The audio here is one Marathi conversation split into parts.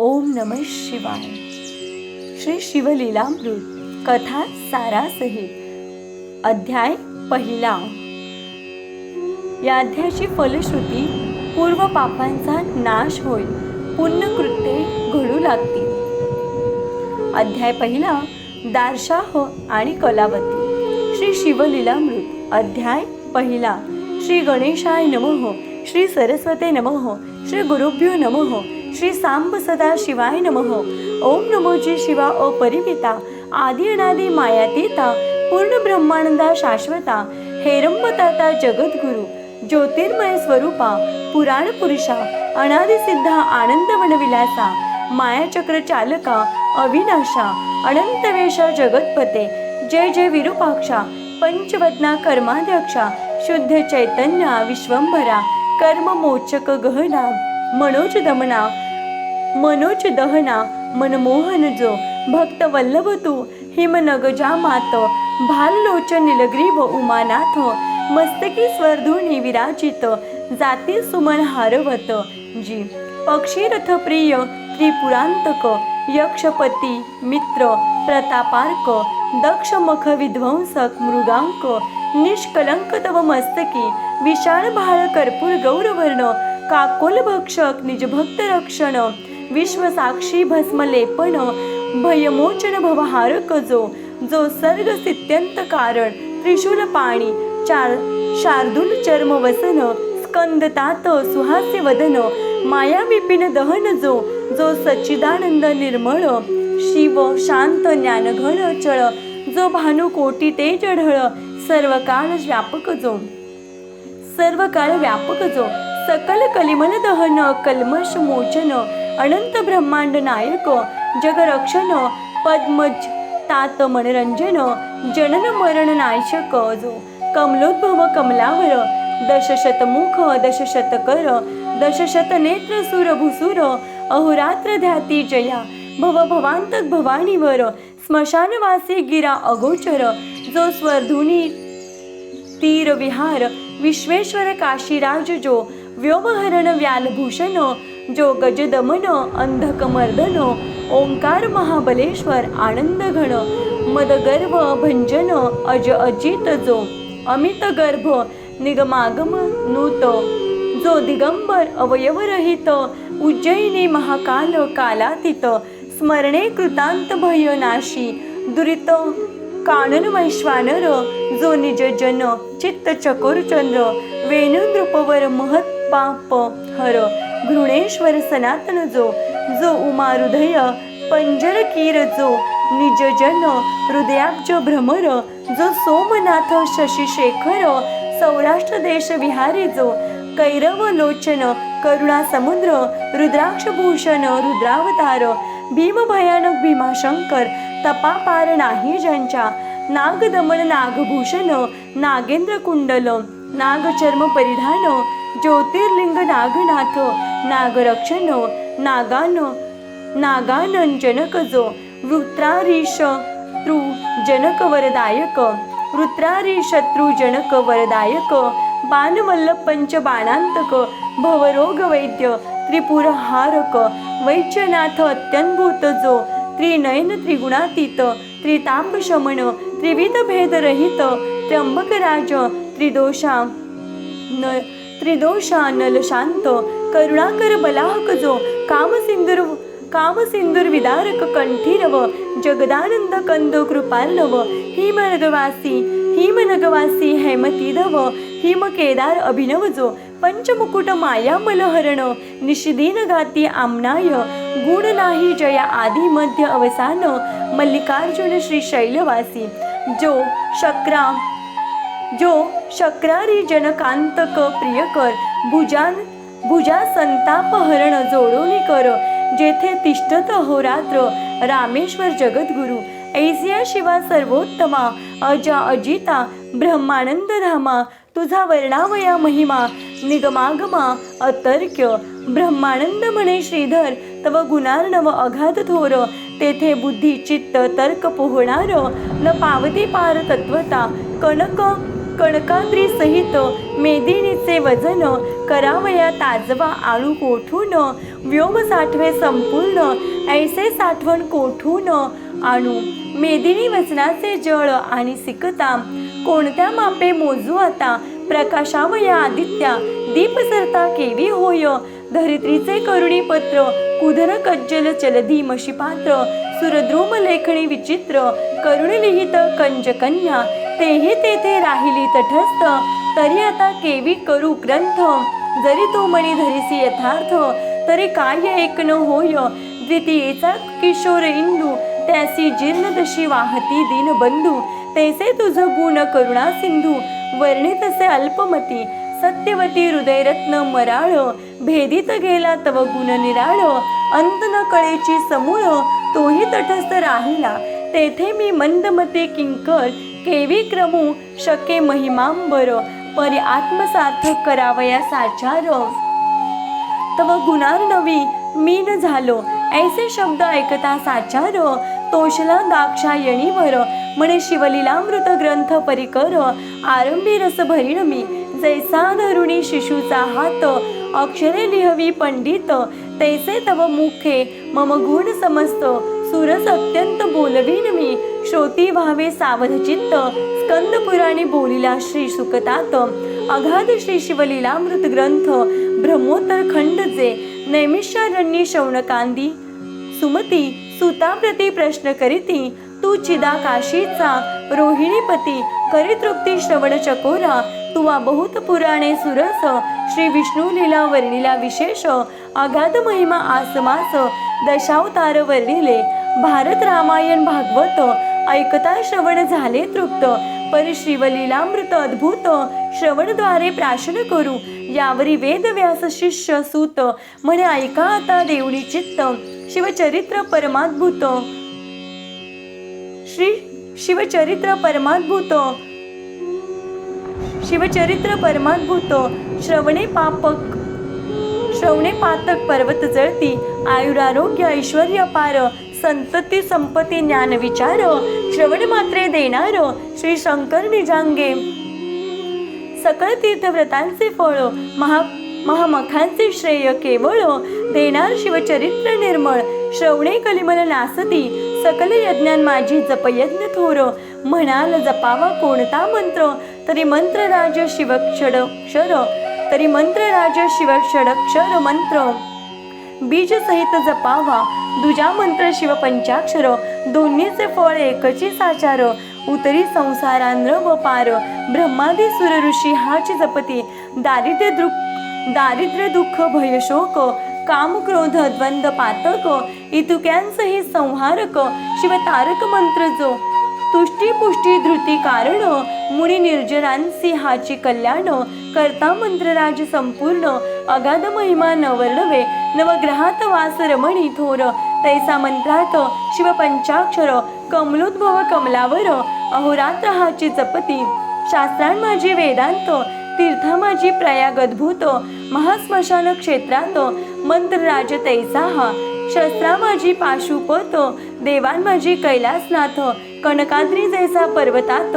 ओम नम शिवाय। श्री शिवलीलामृत कथा सारासहित अध्याय पहिला। या अध्यायाची फलश्रुती पूर्व पापांचा नाश होईल पुण्यकृत्ये घडू लागतील. अध्याय पहिला दारशाह आणि कलावती। श्री शिवलीलामृत अध्याय पहिला। श्री गणेशाय नमः श्री सरस्वते नमः श्री गुरुभ्यो नमः श्री सांब सदा शिवाय नमः. ओम नमोजी शिवा अपरिमिता. आदि अनादि मायातीता पूर्ण ब्रह्मानंदा शाश्वता. हेरंबताता जगद्गुरु ज्योतिर्मय स्वरूपा पुराण पुरुषा अनादिसिद्धा आनंद वनविलासा मायाचक्र चालका अविनाशा अनंतवेशा जगतपते. जय जय विरूपाक्षा पंचवदना कर्माध्यक्षा शुद्ध चैतन्या विश्वंभरा कर्म मोचक गहना. मनोज दमना मनोज दहना मनमोहन जो भक्त वल्लभ तू हिमनगजा मात भाललोचन निलग्रीव उमानाथ मस्तकी स्वर्धुनी विराजित जाती सुमन हारवत जी पक्षीरथ प्रिय त्रिपुरांतक यक्षपती मित्र प्रतापार्क दक्ष मख विध्वंसक मृगांक निष्कलंक तव मस्तकी विशाळ भाळ कर्पूर गौरवर्ण काकोल भक्षक निजभक्त रक्षण विश्वसाक्षी भस्म भयमोचन भवहारक जो जो सर्ग सित्यंत कारण त्रिशूल पाणी चार शार्दूल चर्म वसन स्कंदतात सुहास्य वदन माया विपिन दहन जो जो सच्चिदानंद निर्मळ शिव शांत ज्ञानघन चळ जो भानु कोटी तेज सर्व काळ व्यापक जो सर्व काळ व्यापक जो सकल कलिमल दहन कल्मश मोचन अनंत ब्रह्मांड नायक जगरक्षण पद्मज तात मनरंजन जनन मरण नाशक जो कमलोद्भव कमलावर दशशतमुख दशशतकर दशशत नेत्र सुर भुसुर अहोरात्र ध्याती जया भव भवांतक भवानीवर स्मशानवासी गिरा अगोचर जो स्वर्धुनी तीर विहार विश्वेश्वर काशीराज जो व्योमहरण व्यालभूषण जो गजदमन अंधकमर्दन ओंकार महाबलेश्वर आनंद घन मदगर्भ भंजन अज अजित जो अमित गर्भ निगमागम नूत जो दिगंबर अवयवरहित उज्जयिनी महाकाल कालातीत स्मरणे कृतांत भय नाशी दुरित कानन वैश्वानर जो निज जन चित्त चकोरचंद्र वेणुनृपवर महत पाप हर घृणेश्वर सनातन जो जो उमा हृदय पंजर कीर जो निज जन हृदयाब्ज भ्रमर जो सोमनाथ शशिशेखर सौराष्ट्र देश विहारी जो कैरव लोचन करुणा समुद्र रुद्राक्षभूषण रुद्रावतार भीम भयानक भीमाशंकर तपापार नाही ज्यांच्या नागदमन नागभूषण नागेंद्र कुंडल नागचर्म परिधान ज्योतिर्लिंग नागनाथ नागरक्षण नागान नागानन जनक जो वृत्रारीश तृ जनक वरदायक वृत्रारी शत्रू जनक वरदायक पंच बाणांतक भवरोग वैद्य त्रिपुर हारक वैद्यनाथ अत्यंभूत जो त्रिनयन त्रिगुणातीत त्रिताप शमन त्रिविध भेदरहित त्र्यंबक राज त्रिदोषा न त्रिदोषानल शांत करुणाकर बलाहक जो कामसिंदूर कामसिंदूर विदारक कंठीरव जगदानंद कंद कृपार्णव हिमनगवासी हिमनगवासी हेमतीधव हिम केदार अभिनव जो पंचमुकुट माया मलहरण निशिदीन गाती आमनाय गुण नाही जया आदी मध्य अवसान मल्लिकार्जुन श्री शैलवासी जो शक्रा जो शक्रारी जनकांतक प्रियकर भुजान भुजा संताप हरण जोडोनी कर जेथे तिष्ठत अहोरात्र रामेश्वर जगद्गुरु ऐसिया शिवा सर्वोत्तमा अजा अजिता ब्रह्मानंद धामा तुझा वर्णावया महिमा निगमागमा अतर्क्य ब्रह्मानंद म्हणे श्रीधर तव गुणार्णव अघात थोर तेथे बुद्धी चित्त तर्क पोहणार न पावती पार तत्वता कनक कणकांद्री सहित मेदिनीचे वजन करावया ताजवा आळू कोठून? व्योम साठवे संपूर्ण ऐसे साठवण कोठून? आणू मेदिनी वचनाचे जळ आणि सिकता कोणत्या मापे मोजू आता? प्रकाशावया आदित्या दीप सरता केवी होय? धरित्रीचे करुणी पत्र कुधर कज्जल चलधी मशीपात्र सुरद्रुम लेखणी विचित्र करुण लिहित कंजकन्या तेही तेथे राहिली तटस्थ. तरी आता केवी करू ग्रंथ. जरी तो मणी धरिसी यथार्थ तरी काय एक न होय. द्वितीयेचा किशोर इंदू त्यासी जीर्ण दशी वाहती दीनबंधू. तैसे तुझ गुण करुणा सिंधू. वर्णे तसे अल्पमती सत्यवती हृदयरत्न मराळ. भेदित गेला तव गुण निराळ. अंत न कळेची समूळ तोही तटस्थ राहिला. तेथे मी मंदमते किंकर केवी क्रमू शके महिमांबर परी आत्मसार्थक करावया साचार तव गुणार नवी मीन झालो ऐसे शब्द ऐकता साचार तोषला दाक्षायणीवर म्हणे शिवलीलामृत ग्रंथ परिकर आरंभी रस भरीण मी जैसा धरुणी शिशूचा हात अक्षरे लिहवी पंडित तैसे तव मुखे मम गुण समस्त सुरस अत्यंत बोलवीन मी. श्रोती व्हावे सावध चित्त स्कंद पुराणी बोलिला श्री सुकतात. अगाध श्री शिवलीला मृत ग्रंथ ब्रह्मोत्तर खंड जे नैमिषारण्य शौनकांदी सुमती सुताप्रती प्रश्न करीती. तू चिदा काशीचा रोहिणीपती. करी तृप्ती श्रवण चकोरा. तुवा बहुत पुराणे सुरस. श्री विष्णू लिला वर्णिला विशेष. अगाध महिमा आसमास. दशावतार वर्णिले. भारत रामायण भागवत. ऐकता श्रवण झाले तृप्त. परी श्रीवलीलामृत अद्भुत श्रवणद्वारे प्राशन करू. यावरी वेदव्यास शिष्य सूत. म्हणे ऐका आता देवळी चित्त. शिवचरित्र परमाद्भुत. श्री शिवचरित्र परमाद्भुत. शिवचरित्र परमाद्भुत. श्रवणे पापक. श्रवणे पातक पर्वत जळती. आयुरारोग्य ऐश्वर पार. संतती संपत्ती ज्ञान विचार श्रवण मात्रे देणार श्री शंकर निजांगे. सकळ तीर्थव्रतांचे फळ महा महामखांचे श्रेय केवळ देणार शिवचरित्र निर्मळ श्रवणे कलिमल नासती सकल यज्ञान माझी जपयज्ञ थोर म्हणाल जपावा कोणता मंत्र तरी मंत्रराज शिवक्षर तरी मंत्रराज शिवक्षरक्षर मंत्र. बीज सहित जपावा दुजा मंत्र शिव पंचाक्षर दोन्हीचे फळ एकची साचार उतरी संसारांद्र व पार ब्रह्मादी सुर ऋषी हाची जपती दारिद्र्य दुःख दारिद्र्य दुःख भयशोक काम क्रोध द्वंद पातक इतुक्यांसही संहारक शिव तारक मंत्र जो तुष्टी पुष्टी धृती कारण मुनी निर्जरांसी हाची कल्याण करता मंत्रराज संपूर्ण अगाध महिमा न नवग्रहात वास रमणी थोर. तैसा मंत्रात शिवपंचाक्षर कमलोद्भव कमलावर अहोरात्र हाची जपती. शास्त्रां माझी वेदांत तीर्था माझी प्रयाग अद्भुत महास्मशान क्षेत्रात मंत्रराज तैसा. हा शस्त्रा माझी पाशुपत देवान माझी कैलासनाथ कनकाद्री जैसा पर्वतात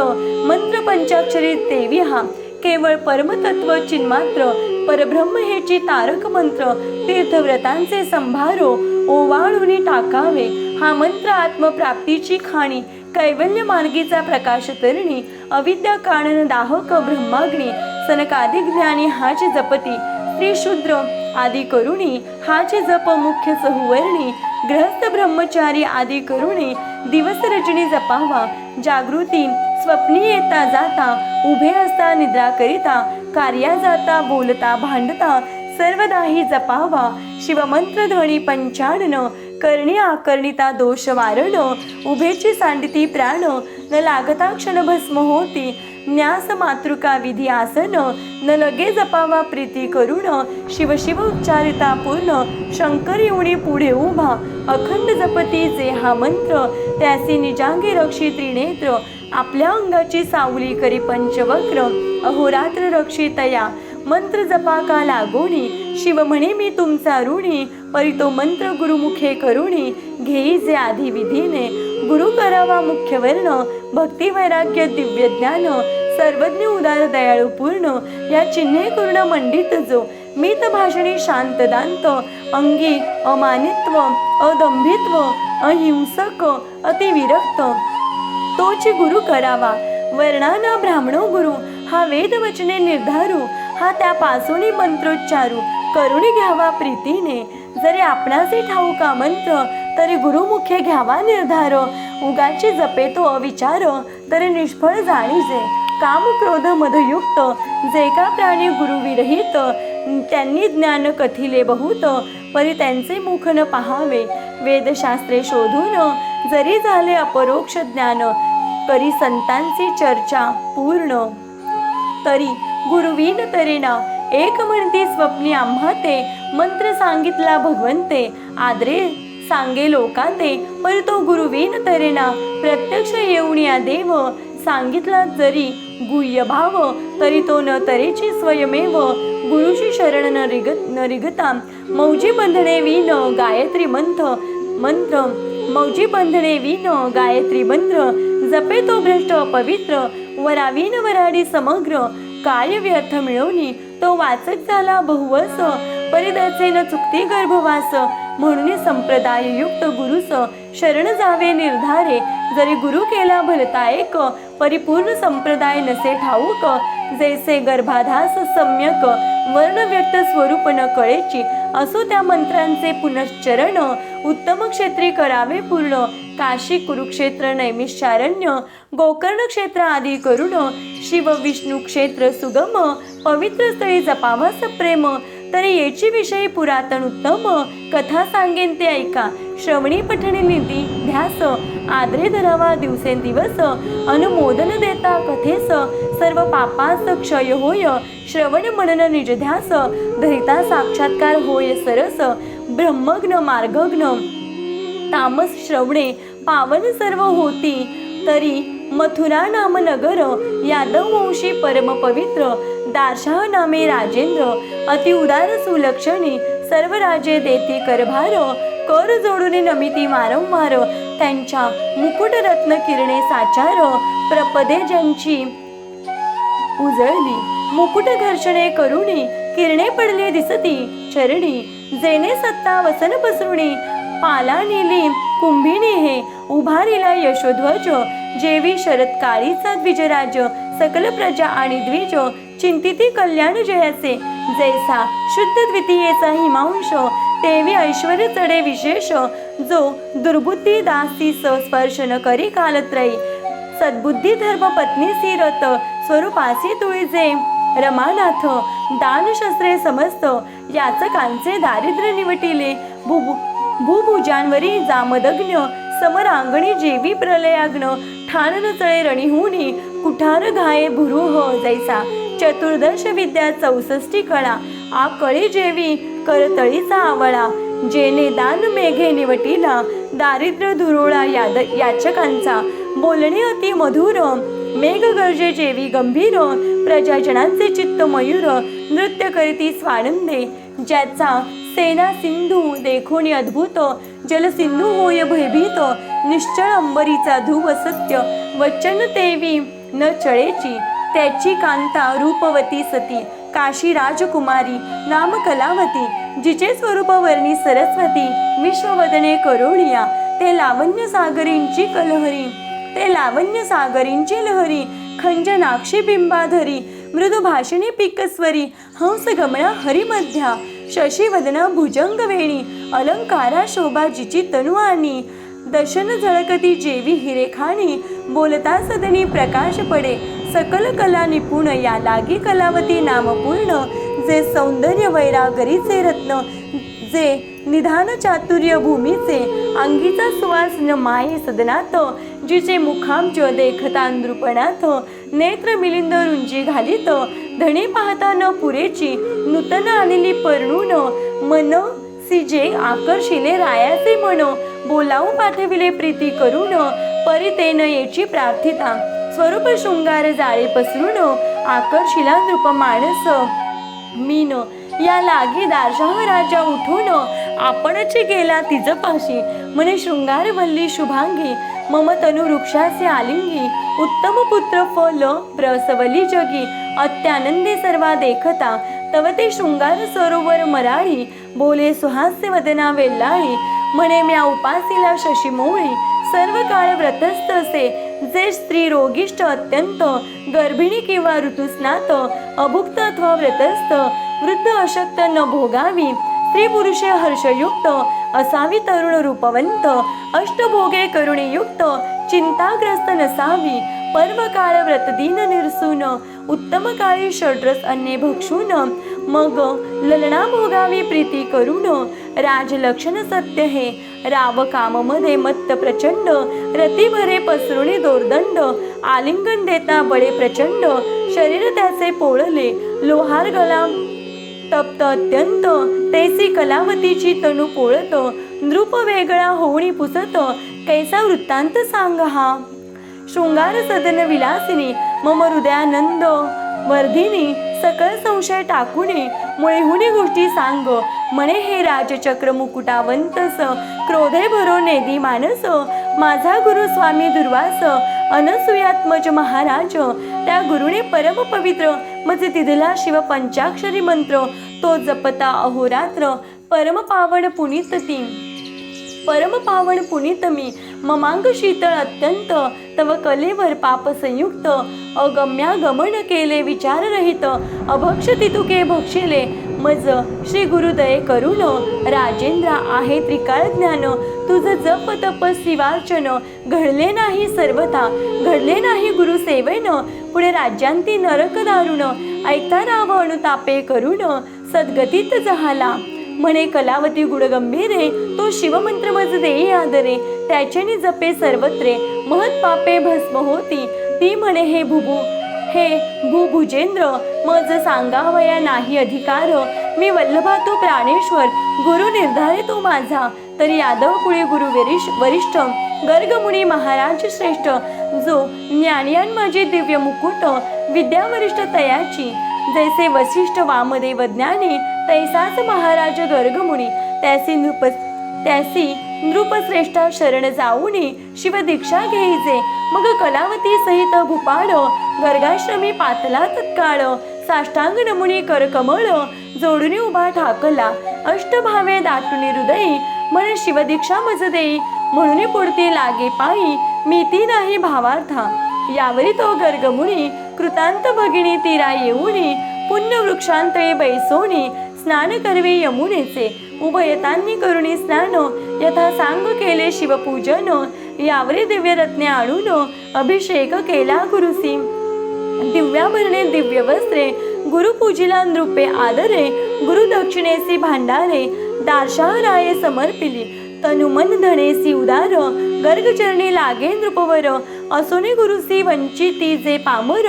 मंत्र पंचाक्षरी देवी. हा केवळ परमतत्व चिन्मात्र परब्रह्म हेची तारक मंत्र तीर्थव्रतांचे संभारो ओवाळून टाकावे. हा मंत्र आत्मप्राप्तीची खाणी कैवल्य मार्गीचा प्रकाश तरणी अविद्या काणन दाहक ब्रह्माग्नी सनकाधिक ज्ञानी हाच जपती त्रिशूद्र शूद्र आदी करुणी हाचे जप मुख्य सहुवर्णी ग्रहस्थ ब्रह्मचारी आदी करुणी दिवसरचनी जपावा जागृती स्वप्नी येता जाता उभे असता निद्रा करिता कार्या जाता बोलता भांडता सर्वदाही जपावा. शिवमंत्र ध्वनी पंचाणन करणी आकर्णिता दोष वारण उभेची सांडती प्राण न लागता क्षण भस्म होती. न्यास मातृका विधी आसन न लगे जपावा प्रीती करुण. शिव शिव उच्चारिता पूर्ण शंकर येऊणी पुढे उभा. अखंड जपती जे हा मंत्र त्यासी निजांगी रक्षी त्रिनेत्र. आपल्या अंगाची सावली करी पंचवक्र अहोरात्र रक्षितया. मंत्र जपा का लागोणी शिव म्हणे मी तुमचा ऋणी परी तो मंत्र गुरुमुखे करुणी घेई जे आधी विधीने गुरु करावा मुख्य वर्ण भक्ती वैराग्य दिव्य ज्ञान सर्वज्ञ उदार दयाळू पूर्ण या चिन्हे पूर्ण मंडित जो. मित भाषणी शांत दांत अंगी अमानित्व अदंभित्व अहिंसक अतिविरक्त. तोच गुरु करावा. वर्णाना ब्राह्मणो गुरु हा वेद वचने निर्धारू हा त्यापासून मंत्रोच्चारू. करुणी घ्यावा प्रीतीने. जरी आपणाचे ठाऊका मंत्र तरी गुरुमुखे घ्यावा निर्धार. उगाची जपे तो अविचार तरी निष्फळ जाणीजे. काम क्रोध मधयुक्त जे का प्राणी गुरु विरहित त्यांनी ज्ञान कथिले बहुत परी त्यांचे मुख न पाहावे. वेदशास्त्रे शोधून जरी झाले अपरोक्ष ज्ञान करी संतांची चर्चा पूर्ण. तरी गुरुवीन तरेना एक म्हणती स्वप्नी आम्हा ते मंत्र सांगितला भगवंते आदरे सांगे लोकांते पर तो गुरुवीन तरेना प्रत्यक्ष येऊन या देव सांगितला जरी गुह्य भाव तरी तो न तरेची स्वयमेव गुरुशी शरण न रिग न रिगता मौजी बंधणे विन गायत्री मंत्र मंत्र मौजी बंधने विन गायत्री मंत्र जपे तो भ्रष्ट पवित्र वराविन वराडी समग्र काय व्यर्थ मिळवणी तो वाचक झाला बहुवस परिदचे न चुकती गर्भवास म्हणून संप्रदाय युक्त गुरुस शरण जावे निर्धारे जरी गुरु केला भलता एक परिपूर्ण संप्रदाय नसे ठाऊक जैसे गर्भाधास सम्यक वर्ण व्यक्त स्वरूप न कळेची असो त्या मंत्रांचे पुनश्चरण उत्तम क्षेत्री करावे पूर्ण. काशी कुरुक्षेत्र नैमिषारण्य गोकर्ण क्षेत्र आदी करुण शिव विष्णू क्षेत्र सुगम पवित्र स्थळी जपावास प्रेम. तरी याची विषयी पुरातन उत्तम. कथा सांगेन ते ऐका. श्रवणी पठणे निधी ध्यास आदरे धरावा दिवसेंदिवस अनुमोदन देता कथेस सर्व पापास क्षय होय श्रवण मनन निजध्यास धरिता साक्षात्कार होय सरस ब्रह्मग्न मार्गग्न. तामस श्रवणे पावन सर्व होती तरी मथुरा नाम नगर यादव वंशी परम पवित्र दारशाह नामे राजेंद्र अति उदार सुलक्षणी सर्व राजे देती करभार कर जोडून नमिती वारंवार त्यांच्या मुकुट रत्न किरणे साचार. प्रपदे ज्यांची उजळली मुकुट घर्षणे करुणी किरणे पडले दिसती चरणी. जेने सत्ता वसन पसरुणी पाला नेली कुंभिणी हे. उभारीला यशोध्वज जेवी शरद काळीचा द्विजराज सकल प्रजा आणि द्विज. चिंतिती कल्याण जयाचे जैसा शुद्ध द्वितीयेचा हिमांश तेवी ऐश्वर चढे विशेष जो दुर्बुद्धी दासी स्पर्श न करी कालत्रयी सद्बुद्धी धर्म पत्नी सिरत स्वरूपासी तुळजे रमानाथ दानशस्त्रे समस्त याचकांचे दारिद्र्य निवटिले भूभू भूभुजांवरी जामदग्न समरांगणी जेवी प्रलयाग्न ठाण न चळे रणिहुनी कुठार घाये भुरुह जैसा चतुर्दश विद्या चौसष्टी कळा. आकळी जेवी करतळीचा आवळा. जेने दान मेघे निवटीला दारिद्र्य धुरुळा याद याचकांचा. बोलणे अति मधुर मेघ गर्जे जेवी गंभीर प्रजाजनांचे चित्त मयूर नृत्य करीती स्वानंदे. ज्याचा सेना सिंधू देखोनी अद्भुत जलसिंधू होय भयभीत निश्चळ अंबरीचा धूव सत्य वचन देवी न चळेची. त्याची कांता रूपवती सती काशी राजकुमारी नाम कलावती जिचे स्वरूप वर्णी सरस्वती विश्ववदने करोडिया ते लावण्य सागरींची कलहरी ते लावण्य सागरींची लहरी खंजनाक्षी बिंबाधरी मृदुभाषिणी पिकस्वरी हंस गमळा हरिमध्या शशीवदना भुजंग वेणी अलंकारा शोभा जिची तनु दशन झळकती जेवी हिरेखाणी बोलता सदनी प्रकाश पडे सकल कला निपुण या लागी कलावती नामपूर्ण जे सौंदर्य वैरागरीचे रत्न जे निधान चातुर्य भूमीचे अंगीचा सुवास न माये सदनात जिचे मुखांच देखता नृपणात नेत्र मिलिंद रुंजी घालित धणे पाहता न पुरेची नूतन आलेली पर्णून मन सिजे आकर्षिले रायाचे मन बोलावून पाठविले प्रीती करून परितेन येची प्रार्थिता. स्वरूप शृंगार जाळे पसरून आकर्षिला नृप माणस. मीन या लागी दारशाह राजा उठून आपणच गेला तिज पाशी म्हणे शृंगार वल्ली शुभांगी मम तनु वृक्षाचे आलिंगी उत्तम पुत्र फल प्रसवली जगी अत्यानंदी सर्वा देखता तव ते शृंगार सरोवर मराळी बोले सुहास्य वदना वेल्लाळी म्हणे म्या उपासीला शशीमोळी सर्व काळ व्रतस्थ असे जे स्त्री रोगिष्ट अत्यंत गर्भिणी किंवा ऋतुस्नात अभुक्त अथवा व्रतस्थ वृद्ध अशक्त न भोगावी स्त्री पुरुषे हर्षयुक्त असावी तरुण रूपवंत अष्टभोगे करुणीयुक्त चिंताग्रस्त नसावी पर्व काळ व्रतदीन निरसून उत्तम काळी षड्रस अन्ने भक्षून मग ललना भोगावी प्रीती करून राजलक्षण सत्य हे. राव काममध्ये मत्त प्रचंड रतीभरे पसरुणी दोर्दंड आलिंगन देता बळे प्रचंड शरीर त्याचे पोळले लोहार गळा तप्त अत्यंत तैसी कलावतीची तनु पोळत नृप वेगळा होणी पुसत कैसा वृत्तांत सांग हा. शृंगार सदन विलासिनी मम हृदयानंद वर्धिनी सकळ संशय टाकुने मुळेहुनी गोष्टी सांग. म्हणे हे राजचक्र मुकुटावंतस क्रोधे भरो नेदी मानस माझा गुरु स्वामी दुर्वास अनसुयात्मज महाराज त्या गुरुने परम पवित्र म्हणजे तिथला शिव पंचाक्षरी मंत्र तो जपता अहोरात्र परम पावन पुनीत ती. परम पावन पुनीत मी ममांग शीतळ अत्यंत तव कलेवर पाप संयुक्त अगम्या गमन केले विचाररहित अभक्ष तितुके भक्षिले मज श्री गुरुदये करुण राजेंद्र आहे त्रिकाळ ज्ञान तुझ जप तप शिवार्चन घडले नाही सर्वथा घडले नाही गुरु सेवेन पुढे राज्यांती नरक दारुण ऐकता राव अनुतापे करुण सद्गतीत जहाला म्हणे कलावती गुणगंभीरे तो शिवमंत्र मज देई आदरे त्याच्याने जपे सर्वत्रे महत पापे भस्म होती ती म्हणे हे भुभू हे भूभुजेंद्र मज सांगावया नाही अधिकार मी वल्लभा तो प्राणेश्वर गुरु निर्धारे तो माझा तरी यादव कुळी गुरु वरिष वरिष्ठ गर्गमुनी महाराज श्रेष्ठ जो ज्ञानियान माझे दिव्य मुकुट विद्यावरिष्ठ तयाची जैसे वशिष्ठ वामदेव ज्ञानी तैसाच महाराज गर्गमुनी त्यासी नृप त्यासी नृपश्रेष्ठा शरण जाऊनी शिवदीक्षा घ्यायचे. मग कलावती सहित भूपाळ गर्गाश्रमी पातला तत्काळ साष्टांग नमुनी करकमळ जोडून उभा ठाकला. अष्टभावे दाटुनी हृदयी म्हणे शिवदीक्षा मज देई. म्हणून पुढती लागे पायी मी ती नाही भावार्था. यावरी तो गर्गमुनी कृतांत भगिनी तीरा येऊनी पुण्य बैसोनी स्नान करवे यमुनेचे उभयतांनी करुणी स्नान यथा सांग केले शिवपूजन यावरे दिव्य रत्ने आणून अभिषेक केला गुरुसी दिव्याभरणे दिव्य वस्त्रे गुरुपूजिला नृपे आदरे गुरुदक्षिणेसी भांडारे दार्शाहराये समर्पिली तनुमन धणेसी उदार गर्गचरणी लागे नृपवर. असोने गुरुसी वंचिती जे पामर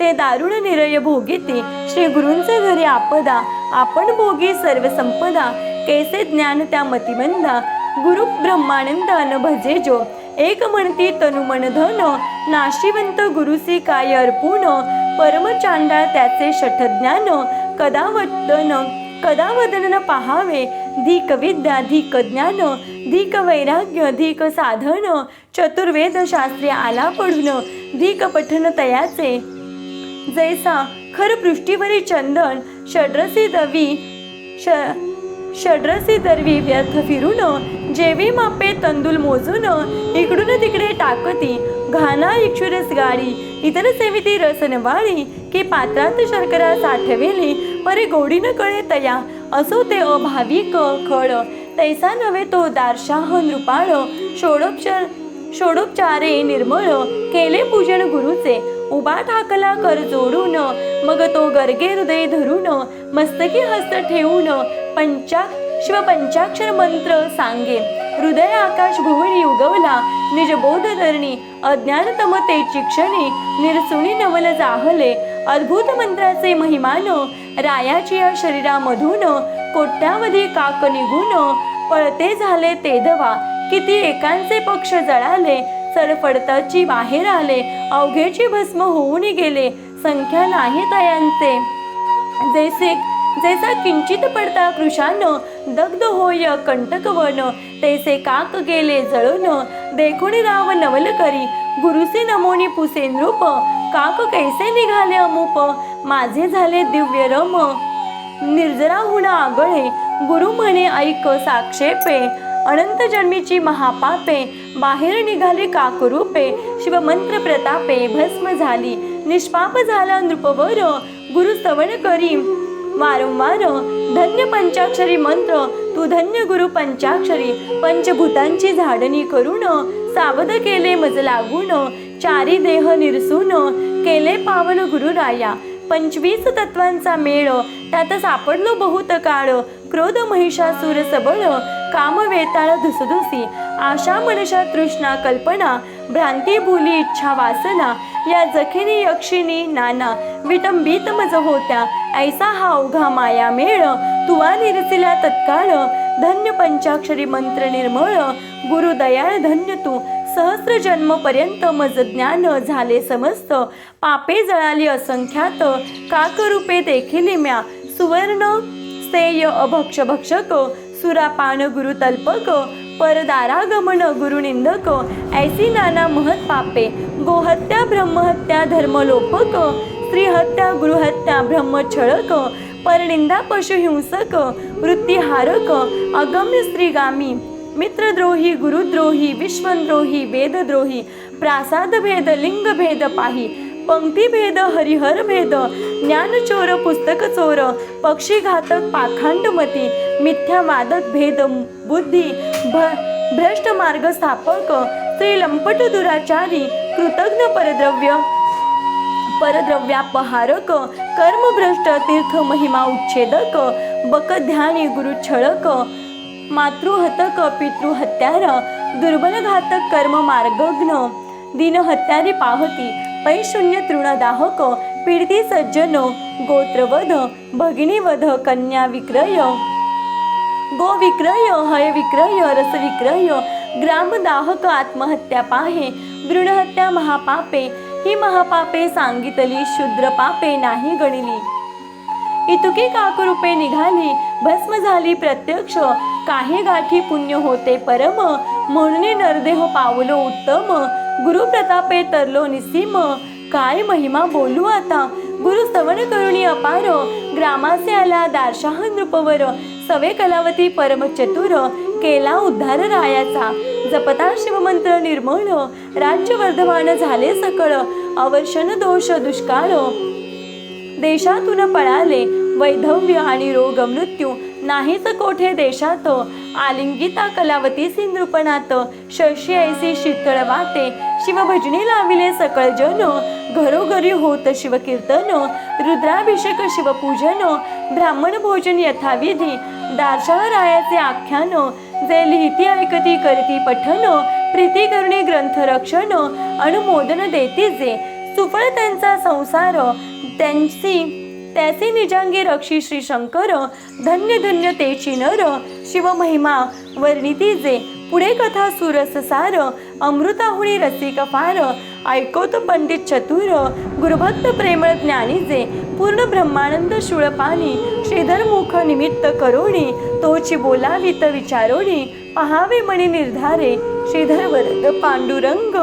ते दारुण निरय भोगिती. श्री गुरूंचे घरी आपदा आपण भोगी सर्व संपदा. कैसे ज्ञान त्या मतिमंदा गुरु ब्रह्मानंदान भजे जो. एक म्हणती तनुमन धन नाशिवंत गुरुसी काय अर्पून परमचांडाळ त्याचे शठज्ञान कदा वदन कदा वदन पाहावे. धीक विद्या धीक ज्ञान धीक वैराग्य धीक साधन चतुर्वेद शास्त्री आला पडून धीक पठन तयाचे. जैसा खर पृष्ठीवरी चंदन षड्रसी दवी श षड्रसी दरवी व्यर्थ फिरून जेवी मापे तंदूल मोजून इकडून तिकडे टाकती घाना इक्षुरस गाडी इतर सेविती रसन वाळी की पात्रात शर्करा साठवेली परे गोडी कळे तया असो ते अभाविक खळ. तैसा नव्हे तो दारशाह नृपाळ. षोडोपचार षोडोपचारे निर्मळ. केले पूजन गुरुचे. उभा ठाकला कर जोडून. मग तो गर्गे हृदय धरून. मस्तकी हस्त ठेवून पंचा शिव पंचाक्षर मंत्र सांगे. हृदय आकाश भुवनी उगवला. निज बोध धरणी. अज्ञानतम ते क्षणी निरसुनी नवल जाहले. अद्भुत मंत्राचे महिमान. रायाची या शरीरामधून कोट्यावधी काक निघून पळते झाले ते दवा. किती एकांचे पक्ष जळाले सरफडताची बाहेर आले अवघेची भस्म होऊन गेले संख्या नाही तयांचे. जैसे जैसा किंचित पडता कृशान दग्ध होय कंटकवन तैसे काक गेले जळून देखुनी राव नवल करी गुरुसी नमोनी पुसे नृप काक कैसे निघाले अमुप? माझे झाले दिव्य रम. निर्जराहून आगळे. गुरु म्हणे ऐक साक्षेपे. अनंत जन्मीची महापापे. बाहेर निघाली काकरूपे. शिवमंत्र प्रतापे. भस्म झाली. निष्पाप झाला नृपवर. गुरु सवण करी. वारंवार. धन्य पंचाक्षरी मंत्र. तू धन्य गुरु पंचाक्षरी. पंचभूतांची झाडणी करून. सावध केले मज लागून. चारी देह निरसून. केले पावन गुरुराया. पंचवीस तत्वांचा मेळ त्यात सापडलो बहुत काळ. क्रोध महिषासूर सबळ काम वेताळ धुसधुसी आशा मनशा तृष्णा कल्पना भ्रांती भुली इच्छा वासना या जखिनी यक्षिणी नाना विटंबित मज होत्या. ऐसा हा अवघा माया मेळ तुवा निरसिला तत्काळ. धन्य पंचाक्षरी मंत्र निर्मळ गुरु दयाळ धन्य तू. सहस्र जन्मपर्यंत मज ज्ञान झाले समस्त. पापे जळाली असंख्यात. काकरूपे देखील म्या सुवर्ण सेय अभक्ष भक्षक. सुरापान गुरु तल्पक. परदारागमन गुरुनिंदक ऐसी नाना महत पापे. गोहत्या ब्रह्महत्या धर्मलोपक. स्त्रीहत्या गृहत्या ब्रह्मछळक. परनिंदा पशुहिंसक. वृत्तिहारक. अगम्य स्त्रीगामी. मित्रद्रोही गुरुद्रोही विश्वद्रोही वेदद्रोही प्रासाद भेद लिंग भेद पाही पंक्ती भेद हरिहर भेद ज्ञानचोर पुस्तक चोर पक्षी घातक पाखांडमती मिथ्या वादक भेद बुद्धी भ भ्रष्ट मार्ग स्थापक स्त्री लंपट दुराचारी कृतज्ञ परद्रव्य परद्रव्यापहारक कर्मभ्रष्ट तीर्थ महिमा उच्छेदक बकध्यानी गुरुछळक मातृहतक पितृहत्यार दुर्बल घातक कर्म मार्गग्न दिनहत्यारी पाहती पैशून्य तृणदाहक पीडिती सज्जनो गोत्रवध भगिनीवध कन्या विक्रय गो विक्रय हय विक्रय रस विक्रय ग्रामदाहक आत्महत्या पाहे भ्रूणहत्या महापापे. ही महापापे सांगितली शूद्र पापे नाही गणिली. इतुकी काकरूपे निघाली भस्म झाली प्रत्यक्ष. काही गाठी पुण्य होते परम म्हणून नरदेह पावलो उत्तम. गुरु प्रतापे तरलो निसीम. काय महिमा बोलू आता? गुरु सवण करुणी अपार. ग्रामासे आला दारशाह नृपवर. सवे कलावती परम चतुर. केला उद्धार रायाचा. जपता शिवमंत्र निर्मळ. राज्य वर्धमान झाले सकळ. अवर्षण दोष दुष्काळ. देशातून पळाले. वैधव्य आणि रोग मृत्यू नाहीच कोठे देशात. आलिंगिता कलावती सिंद्रुपणात शशी ऐसी शीतळ वाटे. शिवभजनी लाविले सकळ जन. घरोघरी होत शिवकीर्तन. रुद्राभिषेक शिवपूजन. ब्राह्मण भोजन यथाविधी. दार्शवरायाचे आख्यान. जे लिहिती ऐकती करती पठन. प्रीती करणे ग्रंथ रक्षण. अनुमोदन देती जे. सुफळ त्यांचा संसार. त्यांची त्याचे निजांगी रक्षी श्री शंकर धन्य धन्य तेची नर शिवमहिमा वर्णितीजे पुढे कथा सुरस सार अमृताहुणी रसिक फार ऐकवत पंडित चतुर गुरुभक्त प्रेमळ ज्ञानीजे पूर्ण ब्रह्मानंद शूळपाणी श्रीधरमुख निमित्त करोणी तोची बोलावित विचारोणी पहावे मणी निर्धारे श्रीधर वरद पांडुरंग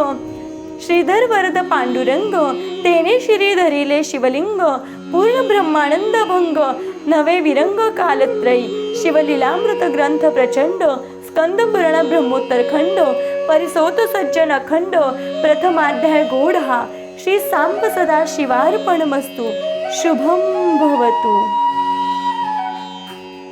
श्रीधर वरद पांडुरंग तेने शिरी धरिले शिवलिंग पूर्ण ब्रह्मानंद भंग नवे विरंग कालत्रयी शिवलीलामृत ग्रंथ प्रचंड स्कंद ब्रह्मोत्तर खंड परिसोत सज्जन अखंड प्रथमाध्याय गोड हा श्री सांब सदा शिवार्पणमस्तु शुभम भवतु.